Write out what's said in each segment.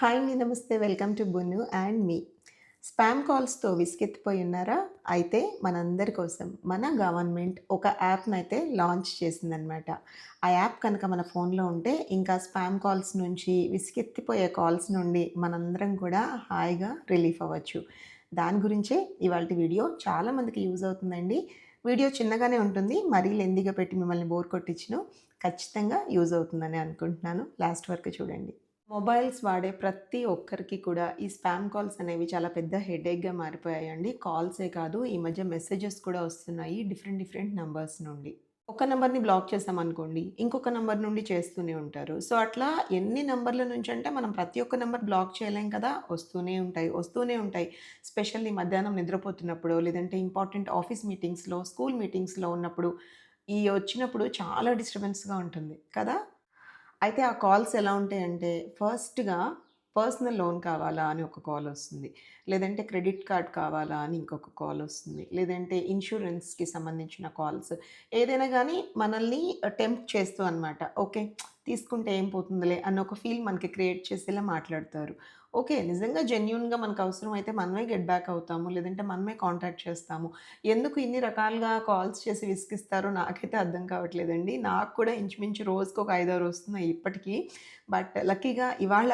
Hi అండి నమస్తే. Welcome to Bunnu and me. Spam కాల్స్తో విసిగెత్తిపోయి ఉన్నారా అయితే మనందరి కోసం మన గవర్నమెంట్ ఒక యాప్ని అయితే లాంచ్ చేసిందనమాట ఆ యాప్ కనుక మన ఫోన్లో ఉంటే ఇంకా స్పామ్ కాల్స్ నుంచి విసిగెత్తిపోయే కాల్స్ నుండి మనందరం కూడా హాయిగా రిలీఫ్ అవ్వచ్చు. దాని గురించే ఇవాళ వీడియో చాలామందికి యూజ్ అవుతుందండి. వీడియో చిన్నగానే ఉంటుంది మరీ లెందిగా పెట్టి మిమ్మల్ని బోర్ కొట్టించను. ఖచ్చితంగా యూజ్ అవుతుందని అనుకుంటున్నాను. లాస్ట్ వరకు చూడండి. మొబైల్స్ వాడే ప్రతి ఒక్కరికి కూడా ఈ స్పామ్ కాల్స్ అనేవి చాలా పెద్ద హెడేక్గా మారిపోయాయండి. కాల్సే కాదు ఈ మధ్య మెసేజెస్ కూడా వస్తున్నాయి డిఫరెంట్ డిఫరెంట్ నంబర్స్ నుండి. ఒక నెంబర్ని బ్లాక్ చేసామనుకోండి ఇంకొక నెంబర్ నుండి చేస్తూనే ఉంటారు. సో అట్లా ఎన్ని నెంబర్ల నుంచి అంటే మనం ప్రతి ఒక్క నెంబర్ బ్లాక్ చేయలేం కదా వస్తూనే ఉంటాయి వస్తూనే ఉంటాయి. స్పెషల్లీ మధ్యాహ్నం నిద్రపోతున్నప్పుడు లేదంటే ఇంపార్టెంట్ ఆఫీస్ మీటింగ్స్లో స్కూల్ మీటింగ్స్లో ఉన్నప్పుడు ఈ వచ్చినప్పుడు చాలా డిస్టర్బెన్స్గా ఉంటుంది కదా. అయితే ఆ కాల్స్ ఎలా ఉంటాయంటే ఫస్ట్‌గా పర్సనల్ లోన్ కావాలా అని ఒక కాల్ వస్తుంది. లేదంటే క్రెడిట్ కార్డ్ కావాలా అని ఇంకొక కాల్ వస్తుంది. లేదంటే ఇన్సూరెన్స్కి సంబంధించిన కాల్స్. ఏదైనా కానీ మనల్ని టెంప్ట్ చేస్తూ అనమాట. ఓకే. తీసుకుంటే ఏం పోతుందిలే అన్న ఒక ఫీల్ మనకి క్రియేట్ చేసేలా మాట్లాడతారు. ఓకే. నిజంగా జెన్యున్గా మనకు అవసరం అయితే మనమే గెట్ బ్యాక్ అవుతాము. లేదంటే మనమే కాంటాక్ట్ చేస్తాము. ఎందుకు ఇన్ని రకాలుగా కాల్స్ చేసి విసిగిస్తారో నాకైతే అర్థం కావట్లేదండి. నాకు కూడా ఇంచుమించు రోజుకి ఒక 5, 6 వస్తున్నాయి ఇప్పటికీ బట్ లక్కీగా ఇవాళ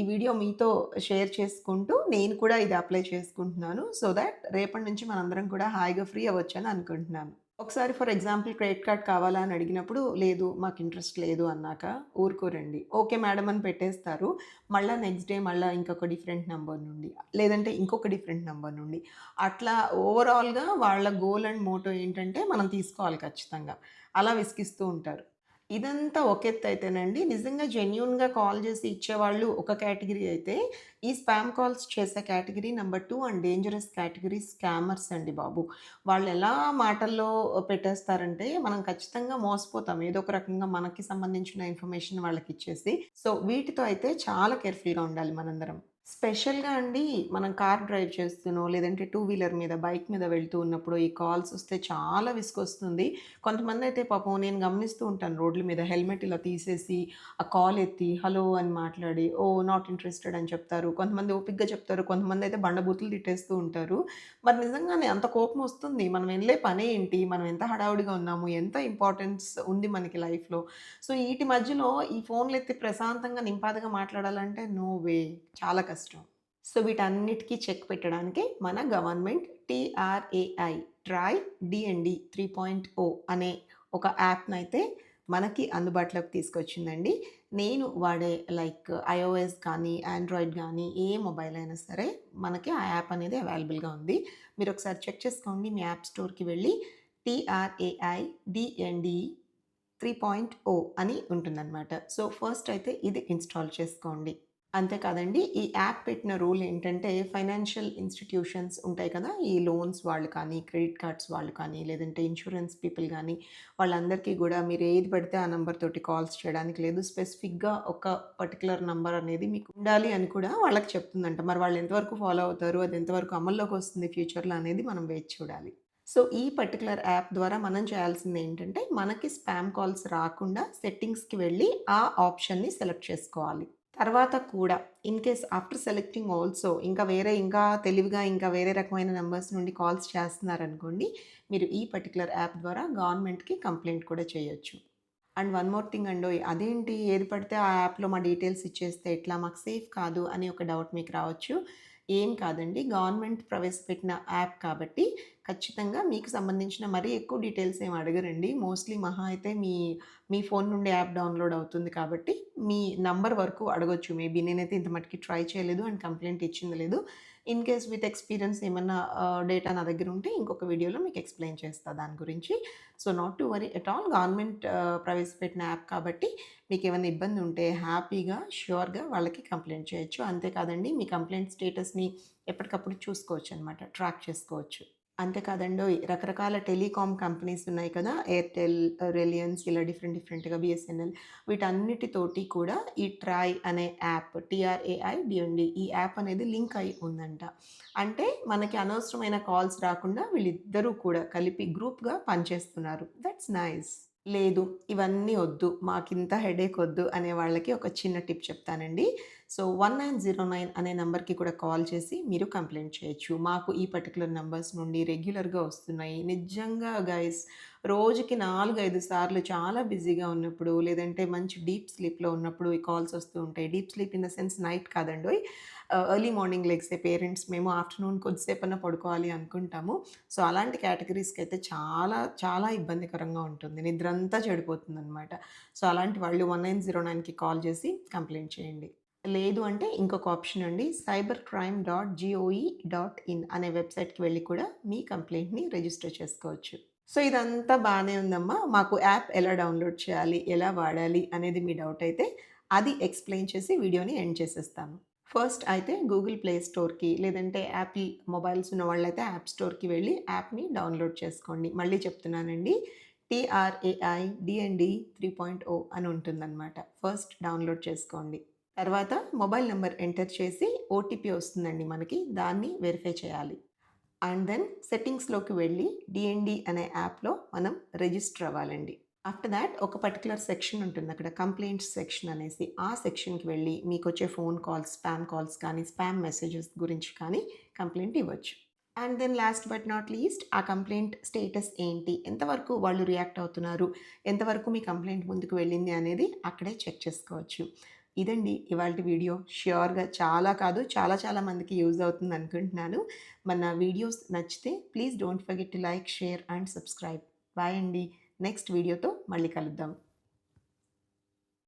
ఈ వీడియో మీతో షేర్ చేసుకుంటూ నేను కూడా ఇది అప్లై చేసుకుంటున్నాను. సో దాట్ రేపటి నుంచి మనందరం కూడా హాయిగా ఫ్రీ అవ్వచ్చు అని అనుకుంటున్నాను. ఒకసారి ఫర్ ఎగ్జాంపుల్ క్రెడిట్ కార్డ్ కావాలా అని అడిగినప్పుడు, లేదు మాకు ఇంట్రెస్ట్ లేదు అన్నాక ఊరుకోరండి. ఓకే మేడం అని పెట్టేస్తారు. మళ్ళీ నెక్స్ట్ డే మళ్ళీ ఇంకొక డిఫరెంట్ నెంబర్ నుండి, లేదంటే ఇంకొక డిఫరెంట్ నెంబర్ నుండి. అట్లా ఓవరాల్‌గా వాళ్ళ గోల్ అండ్ మోటో ఏంటంటే మనం తీసుకోవాలి ఖచ్చితంగా. అలా విసిగిస్తూ ఉంటారు. ఇదంతా ఒక ఎత్తయితేనండి నిజంగా జెన్యున్గా కాల్ చేసి ఇచ్చేవాళ్ళు ఒక కేటగిరీ అయితే, ఈ స్పామ్ కాల్స్ చేసే category number two and dangerous category scammers అండి బాబు. వాళ్ళు ఎలా మాటల్లో పెట్టేస్తారంటే, మనం ఖచ్చితంగా మోసపోతాం. ఏదో ఒక రకంగా మనకి సంబంధించిన ఇన్ఫర్మేషన్ వాళ్ళకి ఇచ్చేసి సో, వీటితో అయితే చాలా కేర్‌ఫుల్‌గా ఉండాలి మనందరం. స్పెషల్‌గా అండి మనం కార్ డ్రైవ్ చేస్తూనో, లేదంటే టూ వీలర్ మీద, బైక్ మీద వెళ్తూ ఉన్నప్పుడు ఈ కాల్స్ వస్తే చాలా విసుకొస్తుంది కొంతమంది అయితే పాపం నేను గమనిస్తూ ఉంటాను రోడ్ల మీద హెల్మెట్ ఇలా తీసేసి, ఆ కాల్ ఎత్తి హలో అని మాట్లాడి, ఓ నాట్ ఇంట్రెస్టెడ్ అని చెప్తారు. కొంతమంది ఓపిక్గా చెప్తారు. కొంతమంది అయితే బండబూతులు తిట్టేస్తూ ఉంటారు. మరి నిజంగానే అంత కోపం వస్తుంది మనం వెళ్ళే పని ఏంటి మనం ఎంత హడావుడిగా ఉన్నాము? ఎంత ఇంపార్టెన్స్ ఉంది మనకి లైఫ్‌లో? సో, వీటి మధ్యలో ఈ ఫోన్లు ఎత్తి ప్రశాంతంగా నింపాదిగా మాట్లాడాలంటే నో వే. చాలా కష్టం. సో, వీటన్నిటికీ చెక్ పెట్టడానికి మన government TRAI TRAI DND three point O అనే ఒక యాప్‌నయితే మనకి అందుబాటులోకి తీసుకొచ్చిందండి. నేను వాడే లైక్ ఐఓఎస్ కానీ, ఆండ్రాయిడ్ కానీ ఏ మొబైల్ అయినా సరే మనకి ఆ యాప్ అనేది అవైలబుల్‌గా ఉంది. మీరు ఒకసారి చెక్ చేసుకోండి. మీ యాప్ స్టోర్‌కి వెళ్ళి టీఆర్ఏఐ డీఎన్‌డి 3.0 అని ఉంటుందన్నమాట సో, ఫస్ట్ అయితే ఇది ఇన్‌స్టాల్ చేసుకోండి. అంతేకాదండి ఈ యాప్ పెట్టిన రూల్ ఏంటంటే, ఫైనాన్షియల్ ఇన్‌స్టిట్యూషన్స్ ఉంటాయి కదా! ఈ లోన్స్ వాళ్ళు కానీ, క్రెడిట్ కార్డ్స్ వాళ్ళు కానీ, లేదంటే ఇన్సూరెన్స్ పీపుల్ కానీ వాళ్ళందరికీ కూడా మీరు ఏది పడితే ఆ నెంబర్ తోటి కాల్స్ చేయడానికి లేదు. స్పెసిఫిక్‌గా ఒక పర్టికులర్ నెంబర్ అనేది మీకు ఉండాలి అని కూడా వాళ్ళకి చెప్తుందంట. మరి వాళ్ళు ఎంతవరకు ఫాలో అవుతారు? అది ఎంతవరకు అమల్లోకి వస్తుంది ఫ్యూచర్‌లో అనేది మనం వేచి చూడాలి. సో, ఈ పర్టికులర్ యాప్ ద్వారా మనం చేయాల్సింది ఏంటంటే మనకి స్పామ్ కాల్స్ రాకుండా సెట్టింగ్స్‌కి వెళ్ళి ఆ ఆప్షన్‌ని సెలెక్ట్ చేసుకోవాలి. తర్వాత కూడా in case after selecting also ఇంకా వేరే ఇంకా తెలివిగా ఇంకా వేరే రకమైన నెంబర్స్ నుండి కాల్స్ చేస్తున్నారనుకోండి, మీరు ఈ పర్టికులర్ యాప్ ద్వారా గవర్నమెంట్‌కి కంప్లైంట్ కూడా చేయొచ్చు. అండ్ వన్ మోర్ థింగ్ అండోయ్! అదేంటి ఏది పడితే ఆ యాప్‌లో మా డీటెయిల్స్ ఇచ్చేస్తే ఎట్లా? మాకు సేఫ్ కాదు అని ఒక డౌట్ మీకు రావచ్చు. ఏం కాదండి. గవర్నమెంట్ ప్రవేశపెట్టిన యాప్ కాబట్టి ఖచ్చితంగా మీకు సంబంధించిన మరీ ఎక్కువ డీటెయిల్స్ ఏమి అడగరండి. మోస్ట్‌లీ మహా అయితే మీ మీ ఫోన్ నుండి యాప్ డౌన్‌లోడ్ అవుతుంది కాబట్టి, మీ నంబర్ వరకు అడగొచ్చు మేబీ. నేనైతే ఇంత మటుకి ట్రై చేయలేదు అండ్ కంప్లైంట్ ఇచ్చింది లేదు. ఇన్ కేస్ విత్ ఎక్స్‌పీరియన్స్ ఏమన్నా డేటా నా దగ్గర ఉంటే ఇంకొక వీడియోలో మీకు ఎక్స్‌ప్లెయిన్ చేస్తా దాని గురించి. So, not to worry at all government ప్రవేశపెట్టిన యాప్ కాబట్టి మీకు ఏమైనా ఇబ్బంది ఉంటే హ్యాపీగా, ష్యూర్‌గా వాళ్ళకి కంప్లైంట్ చేయొచ్చు. అంతే కాదండి మీ కంప్లైంట్ స్టేటస్‌ని ఎప్పటికప్పుడు చూసుకోవచ్చు అనమాట ట్రాక్ చేసుకోవచ్చు. అంతేకాదండో రకరకాల టెలికామ్ కంపెనీస్ ఉన్నాయి కదా! ఎయిర్‌టెల్, రిలయన్స్ ఇలా డిఫరెంట్ డిఫరెంట్‌గా బిఎస్ఎన్ఎల్ వీటన్నిటితోటి కూడా ఈ ట్రై అనే యాప్ టీఆర్ఏఐ డిఎండి ఈ యాప్ అనేది లింక్ అయి ఉందంట. అంటే మనకి అనవసరమైన కాల్స్ రాకుండా వీళ్ళిద్దరూ కూడా కలిపి గ్రూప్‌గా పనిచేస్తున్నారు. That's nice. లేదు ఇవన్నీ వద్దు. మాకింత హెడేక్ వద్దు అనే వాళ్ళకి ఒక చిన్న టిప్ చెప్తానండి. So one nine zero nine అనే నెంబర్కి కూడా కాల్ చేసి మీరు కంప్లైంట్ చేయొచ్చు. మాకు ఈ పర్టికులర్ నెంబర్స్ నుండి రెగ్యులర్గా వస్తున్నాయి. నిజంగా గైస్ రోజుకి నాలుగు ఐదు సార్లు చాలా బిజీగా ఉన్నప్పుడు లేదంటే మంచి డీప్ స్లీప్లో ఉన్నప్పుడు ఈ కాల్స్ వస్తూ ఉంటాయి. Deep sleep in the sense night కాదండి. ఎర్లీ మార్నింగ్ లెగ్సే పేరెంట్స్ మేము ఆఫ్టర్నూన్ కొద్దిసేపన్నా పడుకోవాలి అనుకుంటాము. సో అలాంటి కేటగిరీస్కి అయితే చాలా చాలా ఇబ్బందికరంగా ఉంటుంది. నిద్ర అంతా చెడిపోతుంది అనమాట సో అలాంటి వాళ్ళు వన్ నైన్ జీరో నైన్కి కాల్ చేసి కంప్లైంట్ చేయండి. లేదు అంటే ఇంకొక ఆప్షన్ అండి cyber crime dot gov dot in అనే వెబ్సైట్కి వెళ్ళి కూడా మీ కంప్లైంట్ని రిజిస్టర్ చేసుకోవచ్చు. సో ఇదంతా బాగానే ఉందమ్మా. మాకు యాప్ ఎలా డౌన్లోడ్ చేయాలి ఎలా వాడాలి అనేది మీ డౌట్ అయితే అది ఎక్స్ప్లెయిన్ చేసి వీడియోని ఎండ్ చేసేస్తాను ఫస్ట్ అయితే గూగుల్ ప్లే స్టోర్కి లేదంటే యాపిల్ మొబైల్స్ ఉన్న వాళ్ళైతే యాప్ స్టోర్కి వెళ్ళి యాప్ని డౌన్లోడ్ చేసుకోండి. మళ్ళీ చెప్తున్నానండి TRAI DND three point O అని ఉంటుందన్నమాట. ఫస్ట్ డౌన్లోడ్ చేసుకోండి. తర్వాత మొబైల్ నెంబర్ ఎంటర్ చేసి ఓటీపీ వస్తుందండి మనకి దాన్ని వెరిఫై చేయాలి. అండ్ దెన్ సెట్టింగ్స్లోకి వెళ్ళి డిఎన్డి అనే యాప్లో మనం రిజిస్టర్ అవ్వాలండి. ఆఫ్టర్ దాట్ ఒక పర్టికులర్ సెక్షన్ ఉంటుంది అక్కడ కంప్లైంట్స్ సెక్షన్ అనేసి. ఆ సెక్షన్కి వెళ్ళి మీకు వచ్చే ఫోన్ కాల్స్ స్పామ్ కాల్స్ కానీ స్పామ్ మెసేజెస్ గురించి కానీ కంప్లైంట్ ఇవ్వచ్చు. And then last but not least ఆ కంప్లైంట్ స్టేటస్ ఏంటి? ఎంతవరకు వాళ్ళు రియాక్ట్ అవుతున్నారు? ఎంతవరకు మీ కంప్లైంట్ ముందుకు వెళ్ళింది అనేది అక్కడే చెక్ చేసుకోవచ్చు. ఇదండి ఇవాళ వీడియో. ష్యూర్గా చాలా కాదు చాలా చాలా మందికి యూజ్ అవుతుంది అనుకుంటున్నాను. మన వీడియోస్ నచ్చితే please don't forget to like share and subscribe. Bye అండి. నెక్స్ట్ వీడియోతో మళ్ళీ కలుద్దాం.